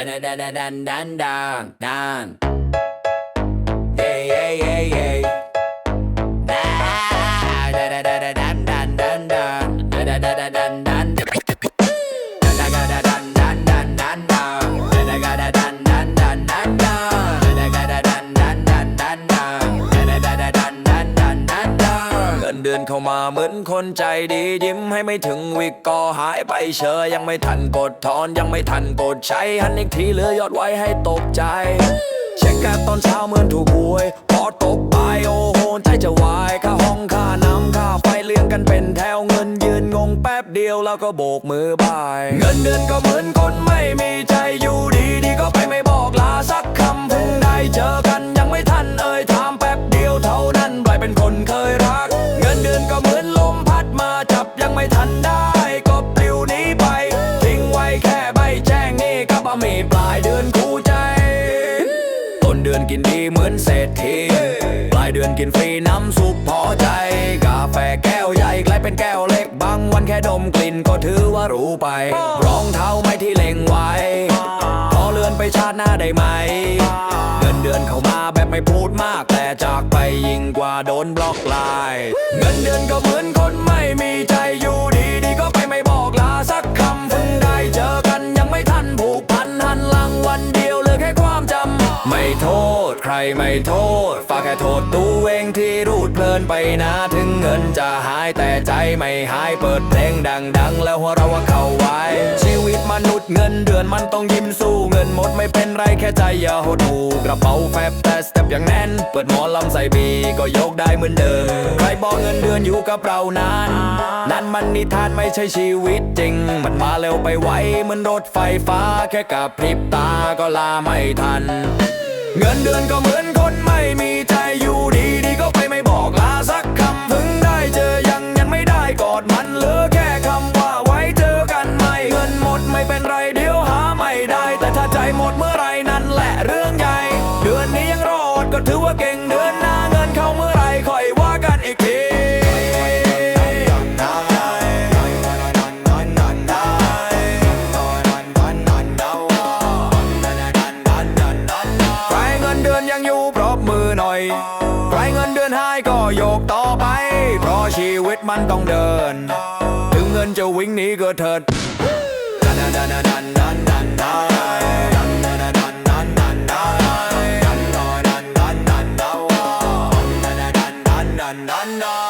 dun dun dun dun dun dun dun. Hey, hey, hey, hey. เงินเดือนเข้ามาเหมือนคนใจดียิ้มให้ไม่ถึงวิกก็หายไปเชยยังไม่ทันกดถอนยังไม่ทันกดใช้หันอีกทีเหลือยอดไว้ให้ตกใจเช็คการตอนเช้าเหมือนถูกหวย พอตกไปโอ้โหใจจะวายค่าห้องค่าน้ำค่าไฟเลี้ยงกันเป็นแถวเงินยืนงงแป๊บเดียวแล้วก็โบกมือบาย เงินเดือนก็เหมือนคนายเดือนคู่ใจ ต้นเดือนกินดีเหมือนเศรษฐีปลายเดือนกินฟรีน้ำซุปพอใจ กาแฟแก้วใหญ่กลายเป็นแก้วเล็กบางวันแค่ดมกลิ่นก็ถือว่ารู้ไป รองเท้าไม่ที่เล็งไว้ขอเลื่อนไปชาติหน้าได้ไหมเงินเดือนเข้ามาแบบไม่พูดมาก แต่จากไปยิ่งกว่าโดนบล็อกไลน์เงินเดือนก็เหมือนคนไม่มีใจอยู่ ษ ใครไม่โทษ ฝากแค่โทษตัวเองที่รูดเพลินไปนะ ถึงเงินจะหายแต่ใจไม่หาย เปิดเพลงดังๆ แล้วหัวเราะว่าเข้าไว้ ชีวิตมนุษย์เงินเดือนมันต้องยิ้มสู้ เงินหมดไม่เป็นไรแค่ใจอย่าหดหูกระเป๋าแฟบแต่สเต็ปอย่างแน่น เปิดหมอลำใส่บีก็ยกได้เหมือนเดิม ใครบอกเงินเดือนอยู่กับเรานานนั่นมันนิทานไม่ใช่ชีวิตจริง มันมาเร็วไปไวเหมือนรถไฟฟ้าแค่กับพริบตาก็ลาไม่ทัน เงินเดือนก็เหมือนคนไม่มีใจอยู่ดีดีก็ไปไม่บอกลาสักคำเพิ่งได้เจอยังยังไม่ได้กอดมันเหลือแค่คำว่าไว้เจอกันใหม่เงินหมดไม่เป็นไรเดี๋ยวหาไม่ได้ แต่ถ้าใจหมดเมื่อไหรนั่นแหละเรื่องใหญ่ เดือนนี้ยังรอดก็ถือว่าเก่ง อย ใครเงินเดือนให้ก็โยกต่อไป เพราะชีวิตมันต้องเดิน ถึงเงินจะวิ่งหนีก็เถิดดันดันดันดันดันดันดันดัน